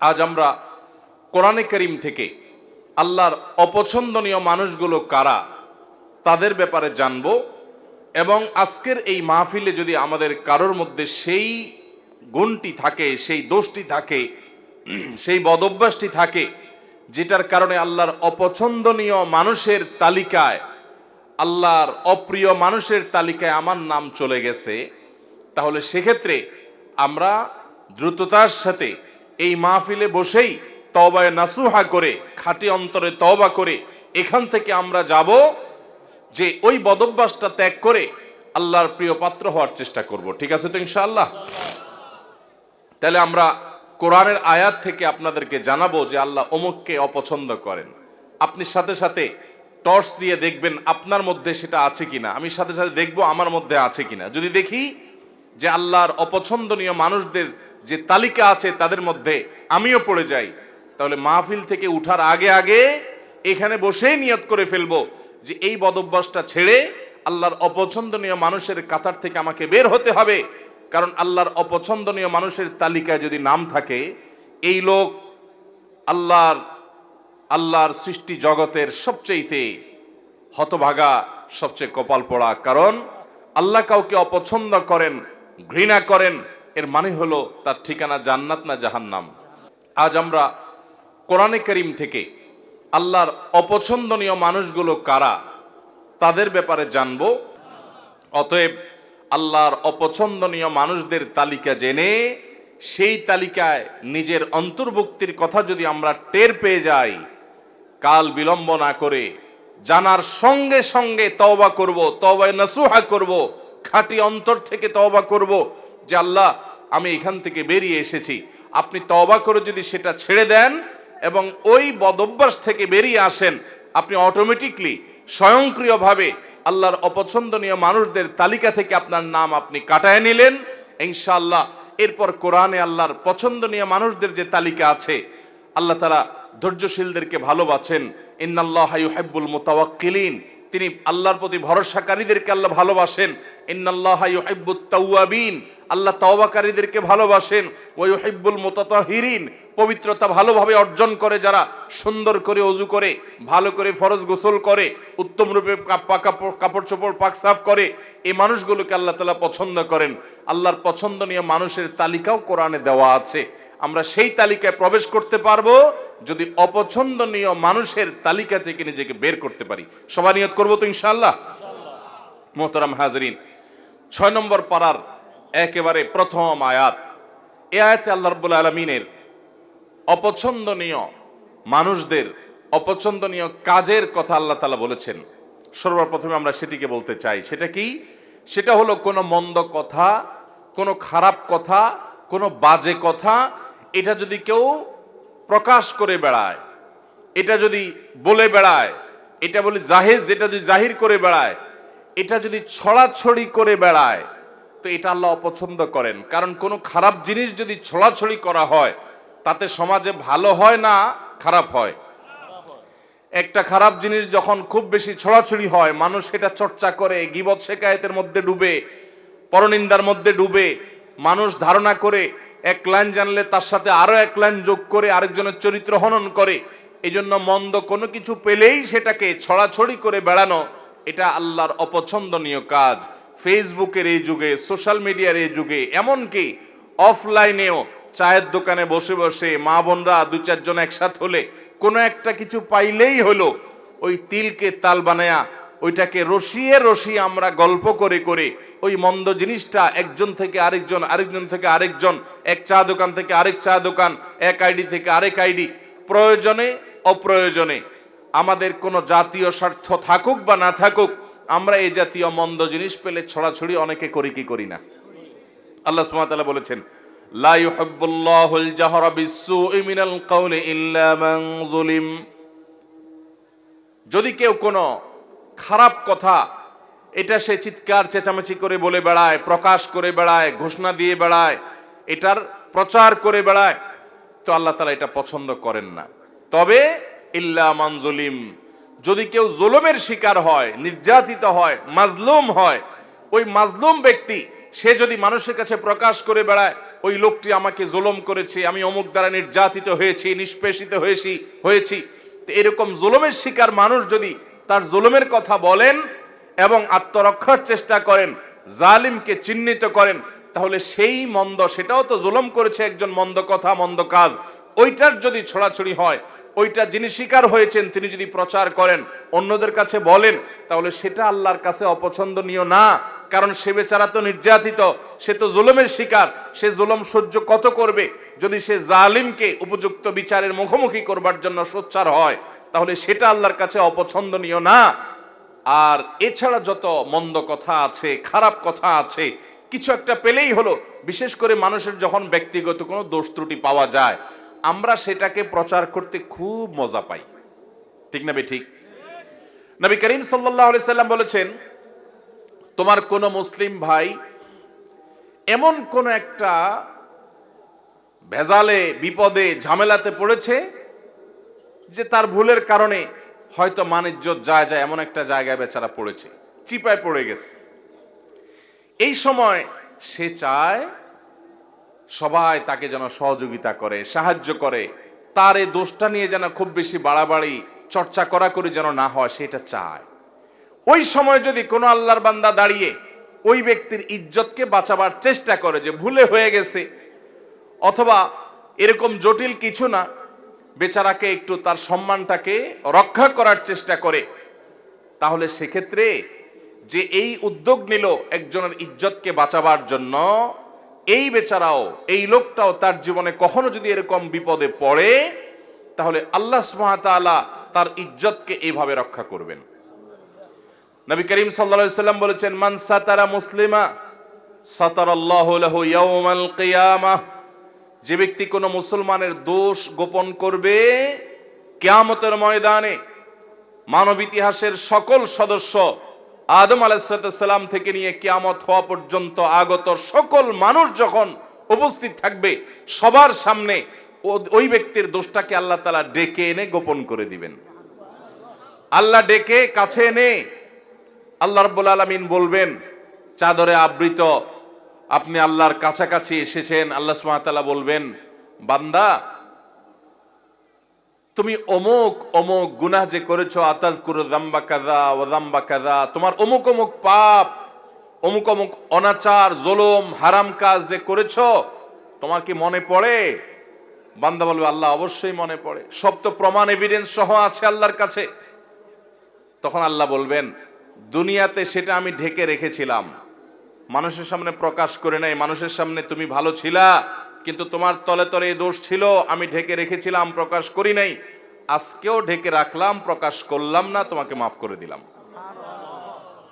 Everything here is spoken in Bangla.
আজ আমরা কোরআনে করিম থেকে আল্লাহর অপছন্দনীয় মানুষগুলো কারা তাদের ব্যাপারে জানব এবং আজকের এই মাহফিলে যদি আমাদের কারোর মধ্যে সেই গুণটি থাকে, সেই দোষটি থাকে, সেই বদভ্যাসটি থাকে, যেটার কারণে আল্লাহর অপছন্দনীয় মানুষের তালিকায়, আল্লাহর অপ্রিয় মানুষের তালিকায় আমার নাম চলে গেছে, তাহলে সেক্ষেত্রে আমরা দ্রুততার সাথে এই মাহফিলে বসেই তবায় নাসুহা করে, খাঁটি অন্তরে তবা করে এখান থেকে আমরা যাব যে ওই বদভ্যাসটা ত্যাগ করে আল্লাহর প্রিয় পাত্র হওয়ার চেষ্টা করব। ঠিক আছে তো ইনশাআল্লাহ? তাহলে আমরা কোরআনের আয়াত থেকে আপনাদেরকে জানাব যে আল্লাহ অমুককে অপছন্দ করেন। আপনি সাথে সাথে টর্চ দিয়ে দেখবেন আপনার মধ্যে সেটা আছে কিনা। আমি সাথে সাথে দেখব আমার মধ্যে আছে কিনা। যদি দেখি যে আল্লাহর অপছন্দনীয় মানুষদের যে তালিকা আছে তাদের মধ্যে আমিও পড়ে যাই। তাহলে মাহফিল থেকে উঠার আগে আগে এখানে বসেই নিয়ত করে ফেলব যে এই বদভ্যাসটা ছেড়ে আল্লাহর অপছন্দনীয় মানুষের কাতার থেকে আমাকে বের হতে হবে। কারণ আল্লাহর অপছন্দনীয় মানুষের তালিকায় যদি নাম থাকে, এই লোক আল্লাহর আল্লাহর সৃষ্টি জগতের সবচেয়েতে হতভাগা, সবচেয়ে কপাল পড়া। কারণ আল্লাহ কাউকে অপছন্দ করেন ঘৃণা করেন, এর মানে হলো তার ঠিকানা জান্নাত না জাহান্নাম। আজ আমরা কোরআনে করিম থেকে আল্লাহর অপছন্দনীয় মানুষগুলো কারা, তাদের ব্যাপারে জানব। অতএব আল্লাহর অপছন্দনীয় মানুষদের তালিকা জেনে, সেই তালিকায় নিজের অন্তর্ভুক্তির কথা যদি আমরা টের পেয়ে যাই, কাল বিলম্ব না করে জানার সঙ্গে সঙ্গে তওবা করব, তওবায় নাসুহা করব খাঁটি অন্তর থেকে তওবা করব যে আল্লাহ, আমি এখান থেকে বেরিয়ে এসেছি। আপনি তওবা করে যদি সেটা ছেড়ে দেন এবং ওই বদভ্যাস থেকে বেরিয়ে আসেন, আপনি অটোমেটিকলি স্বয়ংক্রিয়ভাবে আল্লাহর অপছন্দনীয় মানুষদের তালিকা থেকে আপনার নাম আপনি কাটায় নিলেন। ইনশাআল্লাহ, এরপর কোরআনে আল্লাহর পছন্দনীয় মানুষদের যে তালিকা আছে, আল্লাহ তারা ধৈর্যশীলদেরকে ভালোবাসেন। ইন্নাল্লাহ ইউহিব্বুল মুতাওয়াক্কিলিন তিনি আল্লাহর প্রতি ভরসাকারীদেরকে আল্লাহ ভালোবাসেন। ইন্নাল্লাহ ইউহিব্বুত তাওয়াবিন। আল্লাহ তওবাকারীদেরকে ভালোবাসেন। ওয়া ইউহিব্বুল মুতাতাহিরিন। পবিত্রতা ভালোভাবে অর্জন করে যারা, সুন্দর করে অজু করে, ভালো করে ফরজ গোসল করে, উত্তম রূপে কাপ- কাপড় চোপড় পাক সাফ করে, এই মানুষগুলোকে আল্লাহ তাআলা পছন্দ করেন। আল্লাহর পছন্দনীয় মানুষের তালিকাও কোরআনে দেওয়া আছে। আমরা সেই তালিকায় প্রবেশ করতে পারব। যদি অপছন্দনীয় মানুষের তালিকা থেকে নিজেকে বের করতে পারি সবাই নিয়ত করব তো ইনশাআল্লাহ? মোহতারাম হাজরিন, ছয় নম্বর পাড়ার একেবারে প্রথম আয়াত। এ আয়াতে আল্লাহ রব্বুল আলমিনের অপছন্দনীয় মানুষদের অপছন্দনীয় কাজের কথা আল্লাহ তালা বলেছেন। সর্বপ্রথমে আমরা সেটিকে বলতে চাই, সেটা কি? সেটা হলো কোনো মন্দ কথা, কোনো খারাপ কথা, কোনো বাজে কথা, এটা যদি কেউ প্রকাশ করে বেড়ায়। এটা যদি বলে বেড়ায়, এটা বলে জাহেজ, যেটা যদি জাহির করে বেড়ায়, এটা যদি ছড়াছড়ি করে বেড়ায়, তো এটা আল্লাহ অপছন্দ করেন। কারণ কোনো খারাপ জিনিস যদি ছড়াছড়ি করা হয়, তাতে সমাজে ভালো হয় না খারাপ হয়? একটা খারাপ জিনিস যখন খুব বেশি ছড়াছড়ি হয়, মানুষ সেটা চর্চা করে, গিবত শেখায়তের মধ্যে ডুবে, পরনিন্দার মধ্যে ডুবে, মানুষ ধারণা করে এক লাইন জানলে তার সাথে আরও এক লাইন যোগ করে আরেকজনের চরিত্র হনন করে। এই জন্য মন্দ কোনো কিছু পেলেই সেটাকে ছড়াছড়ি করে বেড়ানো, এটা আল্লাহর অপছন্দনীয় কাজ। ফেসবুকের এই যুগে, সোশ্যাল মিডিয়ার এই যুগে, এমনকি অফলাইনেও চায়ের দোকানে বসে বসে মা বোনরা দু চারজন একসাথ হলে কোনো একটা কিছু পাইলেই হলো ওই তিলকে তাল বানায়া ওইটাকে রসিয়ে রসিয়ে আমরা গল্প করে করে ওই মন্দ জিনিসটা একজন থেকে আরেকজন আরেকজন থেকে আরেকজন, এক চা দোকান থেকে আরেক চা দোকান, এক আইডি থেকে আরেক আইডি, প্রয়োজনে, অপ্রয়োজনে। আমাদের কোনো জাতীয় স্বার্থ থাকুক বা না থাকুক, আমরা এই জাতীয় মন্দ জিনিস পেলে ছড়াছড়ি অনেকে করি কি করি না। আল্লাহ তাআলা বলেছেন যদি কেউ কোনো খারাপ কথা। এটা সে চিৎকার, চেঁচামেচি করে বলে বেড়ায়, প্রকাশ করে বেড়ায়, ঘোষণা দিয়ে বেড়ায়, এটার প্রচার করে বেড়ায়। তো আল্লাহ তালা এটা পছন্দ করেন না। তবে ইল্লা মানজুলিম যদি কেউ জুলুমের শিকার হয়, নির্যাতিত হয়, মাজলুম হয়, ওই মাজলুম ব্যক্তি, সে যদি মানুষের কাছে প্রকাশ করে বেড়ায়, ওই লোকটি আমাকে জুলুম করেছে, আমি অমুক দ্বারা নির্যাতিত হয়েছি, নিষ্পেষিত হয়েছি হয়েছি। এরকম জুলুমের শিকার মানুষ যদি তার জুলুমের কথা বলেন এবং আত্মরক্ষার চেষ্টা করেন, জালিমকে চিহ্নিত করেন, তাহলে সেই মন্দ, সেটাও তো জুলম করেছে একজন মন্দ কথা, মন্দ কাজ। ওইটার যদি ছড়াছড়ি হয়, ওইটা যিনি শিকার হয়েছেন, তিনি যদি প্রচার করেন, অন্যদের কাছে বলেন, তাহলে সেটা আল্লাহর কাছে অপছন্দনীয় না। কারণ সে বেচারা তো নির্যাতিত, সে তো জুলুমের শিকার, সে জুলুম সহ্য কত করবে? যদি সে জালিমকে উপযুক্ত বিচারের মুখোমুখি করবার জন্য সোচ্চার হয়, তাহলে সেটা আল্লাহর কাছে অপছন্দনীয় না। আর এছাড়া যত মন্দ কথা আছে, খারাপ কথা আছে, কিছু একটা পেলেই হলো, বিশেষ করে মানুষের যখন ব্যক্তিগত কোনো দোষ ত্রুটি পাওয়া যায়, আমরা সেটাকে প্রচার করতে খুব মজা পাই। ঠিক না বে ঠিক? নবী করিম আলাইহি সাল্লাম বলেছেন তোমার কোন মুসলিম ভাই এমন কোন একটা ভেজালে, বিপদে, ঝামেলাতে পড়েছে যে তার ভুলের কারণে হয়তো মানিজ্যত যায় যায় এমন একটা জায়গায় বেচারা পড়েছে, চিপায় পড়ে গেছে। এই সময় সে চায় সবাই তাকে যেন সহযোগিতা করে, সাহায্য করে, তার এই দোষটা নিয়ে যেন খুব বেশি বাড়াবাড়ি, চর্চা করা করে যেন না হয়, সেটা চায়। ওই সময় যদি কোনো আল্লাহর বান্দা দাঁড়িয়ে ওই ব্যক্তির ইজ্জতকে বাঁচাবার চেষ্টা করে যে ভুলে হয়ে গেছে, অথবা এরকম জটিল কিছু না, বেচারাকে একটু তার সম্মানটাকে রক্ষা করার চেষ্টা করে, তাহলে সেক্ষেত্রে যে এই উদ্যোগ নিল একজনের ইজ্জতকে বাঁচাবার জন্য, এই বেচারাও, এই লোকটাও তার জীবনে কখনো যদি এরকম বিপদে পড়ে, তাহলে আল্লাহ সুবহানাহু তার ইজ্জতকে এইভাবে রক্ষা করবেন। নবী করিম সাল্লাম বলেছেন, মান সাতারা মুসলিমা যে ব্যক্তি কোনো মুসলমানের দোষ গোপন করবে, কেয়ামতের ময়দানে মানব ইতিহাসের সকল সদস্য আদম আলাইসালাম থেকে নিয়ে কেয়ামত হওয়া পর্যন্ত আগত সকল মানুষ যখন উপস্থিত থাকবে, সবার সামনে ওই ব্যক্তির দোষটাকে আল্লাহ তালা ডেকে এনে গোপন করে দিবেন। আল্লাহ ডেকে কাছে এনে আল্লাহ রব্বুল আলমিন বলবেন, চাদরে আবৃত, আপনি আল্লাহর কাছাকাছি এসেছেন, আল্লাহ সুমাতাল্লাহ বলবেন, বান্দা, তুমি অমুক অমুক গুনাহ যে করেছ আতাল করো দাম্বা কাদা ও কাদা তোমার অমুক অমুক পাপ, অমুক অমুক অনাচার, জোলম, হারাম কাজ যে করেছ, তোমার কি মনে পড়ে? বান্দা বলবে, আল্লাহ অবশ্যই মনে পড়ে। সব তো প্রমাণ এভিডেন্স সহ আছে আল্লাহর কাছে। তখন আল্লাহ বলবেন দুনিয়াতে সেটা আমি ঢেকে রেখেছিলাম। মানুষের সামনে প্রকাশ করে নাই, মানুষের সামনে তুমি ভালো ছিলা, কিন্তু তোমার তলে তলে এই দোষ ছিল, আমি ঢেকে রেখেছিলাম, প্রকাশ করি নাই। আজকেও ঢেকে রাখলাম, প্রকাশ করলাম না, তোমাকে মাফ করে দিলাম।